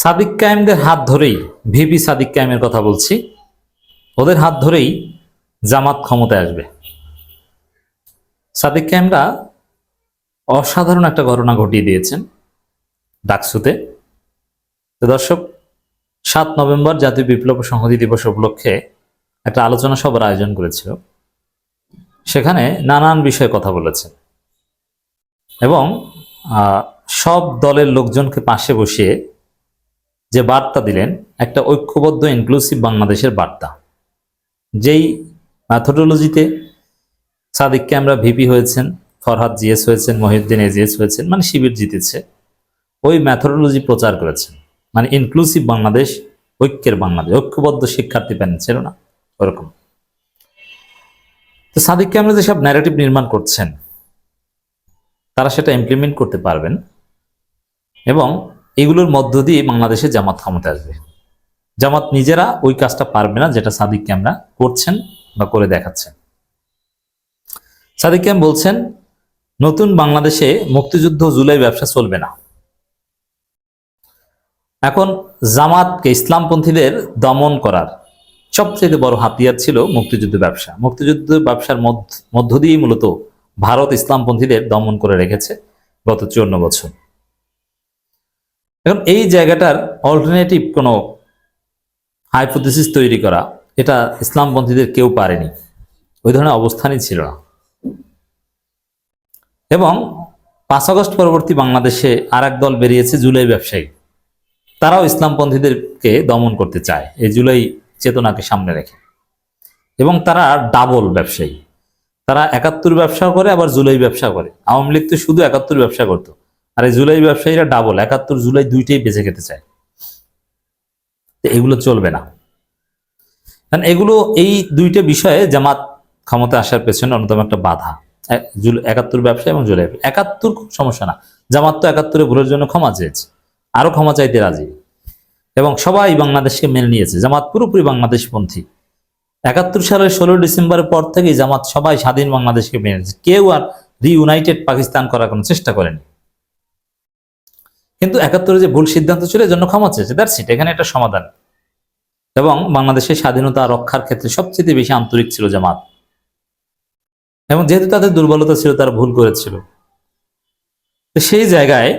সাদিক কায়েমদের হাত ধরেই, ভিপি সাদিক কায়েমের কথা বলছি, ওদের হাত ধরেই জামাত ক্ষমতায় আসবে। সাদিক কায়েমরা অসাধারণ একটা ঘটনা ঘটিয়ে দিয়েছেন ডাকসুতে। দর্শক, সাত নভেম্বর জাতীয় বিপ্লব সংহতি দিবস উপলক্ষে একটা আলোচনা সভার আয়োজন করেছিল। সেখানে নানান বিষয়ে কথা বলেছেন। এবং সব দলের লোকজনকে পাশে বসিয়ে যে বার্তা দিলেন, একটা ঐক্যবদ্ধ ইনক্লুসিভ বাংলাদেশের বার্তা। যেই ম্যাথোডোলজিতে সাদিককে আমরা ভিপি হয়েছেন, ফরহাদ জিএস হয়েছেন, মহিউদ্দিন এজিএস হয়েছেন মানে শিবির জিতেছে, ওই ম্যাথোডোলজি প্রচার করেছেন। মানে ইনক্লুসিভ বাংলাদেশ, ঐক্যের বাংলাদেশ, ঐক্যবদ্ধ শিক্ষার্থী প্যানেল ছিল না, ওরকম। তো সাদিককে আমরা যেসব ন্যারেটিভ নির্মাণ করছেন, তারা সেটা ইমপ্লিমেন্ট করতে পারবেন, এবং এগুলোর মধ্য দিয়ে বাংলাদেশে জামাত ক্ষমতা আসবে। জামাত নিজেরা ওই কাজটা পারবে না যেটা সাদিক ক্যামরা করছেন বা করে দেখাচ্ছেন। সাদিক ক্যাম বলছেন, নতুন বাংলাদেশে মুক্তিযুদ্ধ জুলাই ব্যবসা চলবে না। এখন জামাতকে ইসলামপন্থীদের দমন করার সবচেয়ে বড় হাতিয়ার ছিল মুক্তিযুদ্ধ ব্যবসা। মুক্তিযুদ্ধ ব্যবসার মধ্য- দিয়েই মূলত ভারত ইসলামপন্থীদের দমন করে রেখেছে গত চুয়ান্ন বছর। এখন এই জায়গাটার অল্টারনেটিভ কোনো হাইপোথিসিস তৈরি করা, এটা ইসলামপন্থীদের কেউ পারেনি। ওই ধরনের অবস্থানই ছিল না। এবং পাঁচ আগস্ট পরবর্তী বাংলাদেশে আর দল বেরিয়েছে জুলাই ব্যবসায়ী। তারাও ইসলামপন্থীদেরকে দমন করতে চায়, এই জুলাই চেতনাকে সামনে রেখে। এবং তারা ডাবল ব্যবসায়ী। তারা একাত্তর ব্যবসা করে, আবার জুলাই ব্যবসা করে। আওয়ামী লীগ তো শুধু একাত্তর ব্যবসা করতো। আর এই জুলাই ব্যবসায়ীরা ডাবল একাত্তর জুলাই দুইটাই বেঁচে খেতে চায়। এগুলো চলবে না। কারণ এগুলো, এই দুইটা বিষয়ে জামাত ক্ষমতা আসার পেছনে অন্যতম একটা বাধা। একাত্তর ব্যবসা এবং জুলাই একাত্তর খুব সমস্যা না। জামাত তো একাত্তরে ভুলের জন্য ক্ষমা চেয়েছে। আরও ক্ষমা চাইতে রাজি। এবং সবাই বাংলাদেশকে মেনে নিয়েছে। জামাত পুরোপুরি বাংলাদেশপন্থী। একাত্তর সালের ষোলো ডিসেম্বরের পর থেকেই জামাত সবাই স্বাধীন বাংলাদেশকে মেনে নিয়েছে। কেউ আর রিউনাইটেড পাকিস্তান করার কোনো চেষ্টা করেনি। কিন্তু একাত্তরে যে ভুল সিদ্ধান্ত ছিল এর জন্য ক্ষমা চেয়েছে। দ্যাটস ইট এখানে একটা সমাধান। এবং বাংলাদেশের স্বাধীনতা রক্ষার ক্ষেত্রে সবচেয়ে বেশি আন্তরিক ছিল জামাত। এবং যেহেতু তাদের দুর্বলতা ছিল, তারা ভুল করেছিল। সেই জায়গায়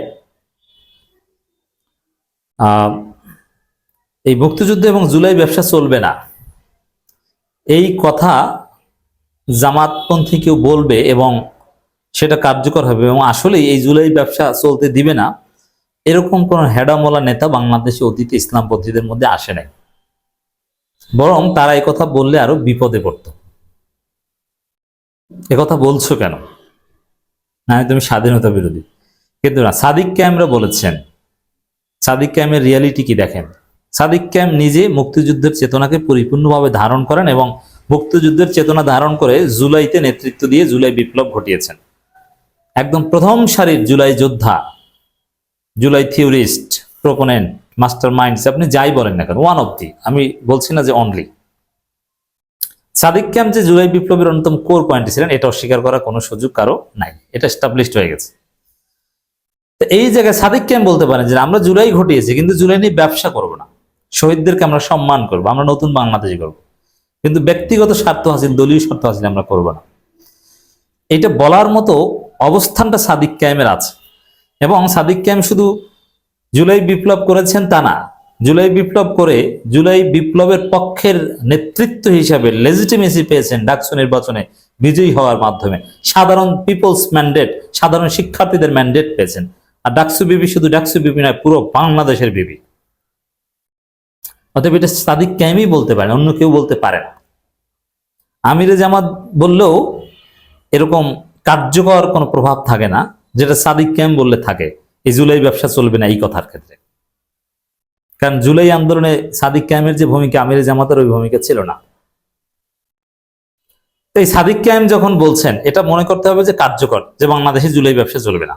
এই মুক্তিযুদ্ধ এবং জুলাই ব্যবসা চলবে না। এই কথা জামাতপন্থী কেউ বলবে এবং সেটা কার্যকর হবে এবং আসলেই এই জুলাই ব্যবসা চলতে দিবে না। এরকম কোন হেডামোলা নেতা বাংলাদেশে অতীতে ইসলামপন্থীদের মধ্যে আসে নাই। বরং তারা কথা বললে আরও বিপদে পড়ত। কথা বলছো কেন? না তুমি স্বাধীনতা বিরোধী। কিন্তু না, সাদিক ক্যামরা বলেছেন, সাদিক ক্যামের রিয়ালিটি কি দেখেন? সাদিক ক্যাম নিজে মুক্তিযুদ্ধের চেতনাকে পরিপূর্ণভাবে ধারণ করেন এবং মুক্তিযুদ্ধের চেতনা ধারণ করে জুলাইতে নেতৃত্ব দিয়ে জুলাই বিপ্লব ঘটিয়েছেন। একদম প্রথম সারির জুলাই যোদ্ধা July theorist, proponent master minds আপনি যাই বলেন না কেন ওয়ান অফ দি আমি বলছি না যে অনলি সাদিক ক্যাম্প যে জুলাই বিপ্লবের অন্যতম কোর পয়েন্ট ছিলেন এটা অস্বীকার করার কোনো সুযোগ কারও নাই, এটা এস্টাবলিশড হয়ে গেছে। তো এই জায়গায় সাদিক ক্যাম্প বলতে পারেন যে, আমরা জুলাই ঘটিয়েছি, কিন্তু জুলাই নিয়ে ব্যবসা করব না। শহীদদেরকে আমরা সম্মান করব, আমরা নতুন বাংলাদেশ করব কিন্তু ব্যক্তিগত স্বার্থ হাসিল, দলীয় স্বার্থ হাসিল আমরা করব না। এটা বলার মতো অবস্থানটা সাদিক ক্যামের আছে। এবং সাদিক ক্যাম শুধু জুলাই বিপ্লব করেছেন তা না, জুলাই বিপ্লব করে জুলাই বিপ্লবের পক্ষের নেতৃত্ব হিসাবে লেজিটিমেসি পেয়েছেন ডাকসু নির্বাচনে বিজয়ী হওয়ার মাধ্যমে। সাধারণ পিপলস ম্যান্ডেট সাধারণ শিক্ষার্থীদের ম্যান্ডেট পেয়েছেন। আর ডাকসু বিবি শুধু ডাকসু বিবি নয়, পুরো বাংলাদেশের বিবি। অতএব এটা সাদিক ক্যামই বলতে পারে অন্য কেউ বলতে পারে না। আমিরে জামাত বললেও এরকম কার্যকর কোনো প্রভাব থাকে না। যেটা সাদিক ক্যাম বললে থাকে, এই জুলাই ব্যবসা চলবে না এই কথার ক্ষেত্রে। কারণ জুলাই আন্দোলনে সাদিক ক্যামের যে ভূমিকা, আমির জামাতের ওই ভূমিকা ছিল না। তো এই সাদিক ক্যাম যখন বলছেন, এটা মনে করতে হবে যে কার্যকর, যে বাংলাদেশে জুলাই ব্যবসা চলবে না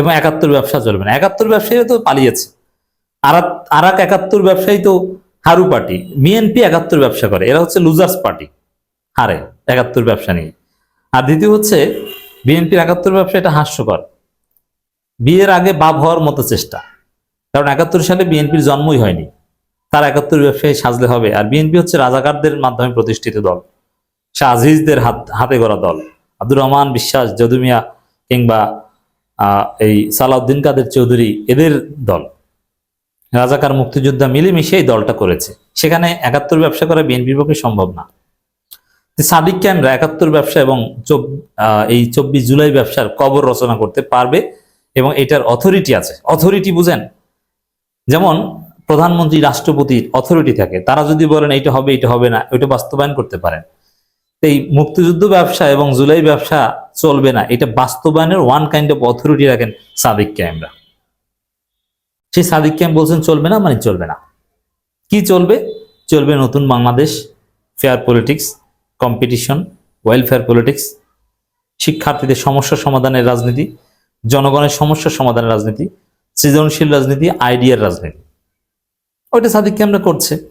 এবং একাত্তর ব্যবসা চলবে না। একাত্তর ব্যবসায়ী তো পালিয়েছে। আর এক একাত্তর ব্যবসায়ী তো হারু পার্টি, বিএনপি একাত্তর ব্যবসা করে, এরা হচ্ছে লুজার্স পার্টি। হারে, একাত্তর ব্যবসা নিয়ে। আর দ্বিতীয় হচ্ছে বিএনপির একাত্তর ব্যবসা এটা হাস্যকর। বিয়ের আগে বাপ হওয়ার মতো চেষ্টা। কারণ একাত্তর সালে বিএনপির জন্মই হয়নি। তার একাত্তর ব্যবসায়ী সাজলে হবে। আর বিএনপি হচ্ছে রাজাকারদের মাধ্যমে প্রতিষ্ঠিত দল। শাহ আজিজদের হাত, হাতে গড়া দল। আব্দুর রহমান, বিশ্বাস যদুমিয়া কিংবা এই সালাউদ্দিন কাদের চৌধুরী এদের দল। রাজাকার মুক্তিযোদ্ধা মিলেমিশে এই দলটা করেছে। সেখানে একাত্তর ব্যবসা করা বিএনপির পক্ষে সম্ভব না। সাদিক ক্যামরা একাত্তর ব্যবসা এবং এই চব্বিশ জুলাই ব্যবসার কবর রচনা করতে পারবে এবং এটার অথরিটি আছে। অথরিটি বুঝেন? যেমন প্রধানমন্ত্রী রাষ্ট্রপতির অথরিটি থাকে। তারা যদি বলেন এটা হবে এটা হবে না, ওইটা বাস্তবায়ন করতে পারেন। এই মুক্তিযুদ্ধ ব্যবসা এবং জুলাই ব্যবসা চলবে না। এটা বাস্তবায়নের ওয়ান কাইন্ড অফ অথরিটি রাখেন সাদিক ক্যামরা সেই সাদিক ক্যাম্প বলছেন, চলবে না মানে চলবে না। কি চলবে? চলবে নতুন Bangladesh fair politics competition welfare politics শিক্ষার্থীদের সমস্যা সমাধানের রাজনীতি, জনগণের সমস্যা সমাধানের রাজনীতি, সৃজনশীল রাজনীতি, আইডিয়ার রাজনীতি। ওইটা সাদিক ক্যামেরা করছে।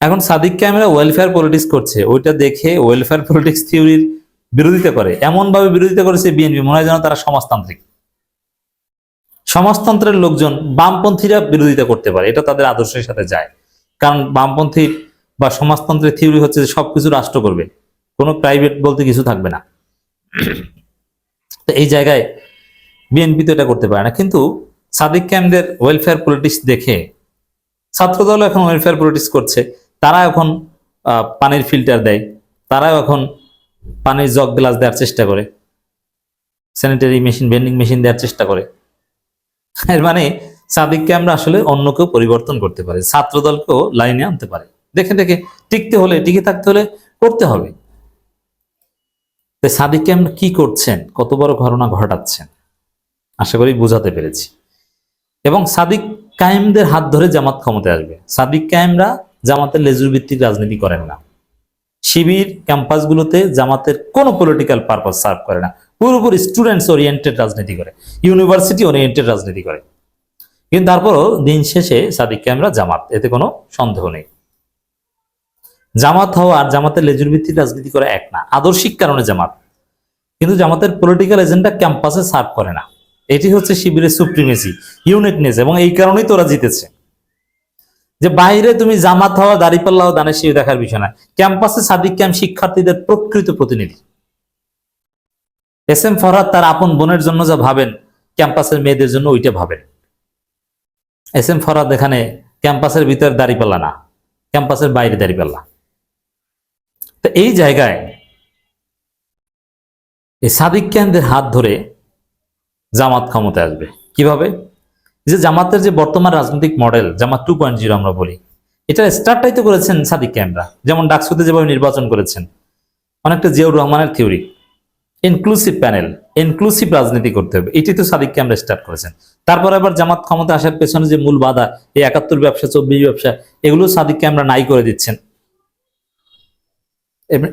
এখন সাদিক ক্যামেরা ওয়েলফেয়ার পলিটিক্স করছে। ওইটা দেখে ওয়েলফেয়ার পলিটিক্স থিওরির বিরোধিতা করে। এমন ভাবে বিরোধিতা করেছে বিএনপি মনে হয় যেন তারা সমাজতান্ত্রিক। সমাজতন্ত্রের লোকজন বামপন্থীরা বিরোধিতা করতে পারে। এটা তাদের আদর্শের সাথে যায়। কারণ বামপন্থী বা সমাজতন্ত্রের থিওরি হচ্ছে যে সবকিছু রাষ্ট্র করবে। কোনো প্রাইভেট বলতে কিছু থাকবে না। তো এই জায়গায় বিএনপি তো এটা করতে পারে না। কিন্তু সাদিক ক্যাম্পদের ওয়েলফেয়ার পলিটিক্স দেখে ছাত্রদল এখন ওয়েলফেয়ার পলিটিক্স করছে। তারা এখন পানির ফিল্টার দেয়। তারাও এখন পানির জগ গ্লাস দেওয়ার চেষ্টা করে। স্যানিটারি মেশিন ভেন্ডিং মেশিন দেওয়ার চেষ্টা করে। এর মানে সাদিককে আমরা আসলে অন্য কেউ পরিবর্তন করতে পারি। ছাত্রদলকেও লাইনে আনতে পারে। দেখে দেখে টিকতে হলে, টিকে থাকতে হলে করতে হবে। তো সাদিককে আমরা কি করছেন? কত বড় ঘটনা ঘটাচ্ছেন? আশা করি বুঝাতে পেরেছি। এবং সাদিক কায়েমদের হাত ধরে জামাত ক্ষমতায় আসবে। সাদিক কায়েমরা জামাতের লেজুর ভিত্তিক রাজনীতি করেন না। শিবির ক্যাম্পাসগুলোতে জামাতের কোনো পলিটিক্যাল পারপাস সার্ভ করে না। পুরোপুরি স্টুডেন্টস ওরিয়েন্টেড রাজনীতি করে। ইউনিভার্সিটি ওরিয়েন্টেড রাজনীতি করে। কিন্তু তারপরও দিন শেষে সাদিক ক্যামরা জামাত। এতে কোনো সন্দেহ নেই। জামাত হওয়া আর জামাতের লেজুর ভিত্তিক রাজনীতি করা এক না, আদর্শিক কারণে জামাত। কিন্তু জামাতের পলিটিক্যাল এজেন্ডা ক্যাম্পাসে সার্ভ করে না। এটি হচ্ছে শিবিরের সুপ্রিমেসি ইউনিটনেস এবং এই কারণেই তোরা জিতেছে। যে বাইরে তুমি জামাত হওয়া, দাঁড়িপাল্লা হওয়া, দানের শিবির দেখার বিষয় না। ক্যাম্পাসে সাদিক ক্যাম্প শিক্ষার্থীদের প্রকৃত প্রতিনিধি। এস এম ফরহাদ তার আপন বোনের জন্য যা ভাবেন ক্যাম্পাসের মেয়েদের জন্য ওইটা ভাবেন। এস এম ফরহাদ এখানে ক্যাম্পাসের ভিতরে দাঁড়িপাল্লা না ক্যাম্পাসের বাইরে দাঁড়িপাল্লা। তো এই জায়গায় এই সাদিক ক্যান্দের হাত ধরে জামাত ক্ষমতায় আসবে। কীভাবে? যে জামাতের যে বর্তমান রাজনৈতিক model, Jamaat two point zero আমরা বলি, এটা স্টার্টটাই তো করেছেন সাদিক ক্যামরা যেমন ডাকসুতে যেভাবে নির্বাচন করেছেন, অনেকটা জিয়াউর রহমানের থিওরি। ইনক্লুসিভ প্যানেল ইনক্লুসিভ রাজনীতি করতে হবে। এটি তো সাদিক ক্যামরা স্টার্ট করেছেন। তারপর আবার জামাত ক্ষমতা আসার পেছনে যে মূল বাধা, এই একাত্তর ব্যবসা, চব্বিশ ব্যবসা, এগুলো সাদিক ক্যামরা নাই করে দিচ্ছেন।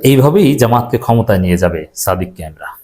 এইভাবেই জামাতকে ক্ষমতায় নিয়ে যাবে সাদিক ক্যামরা।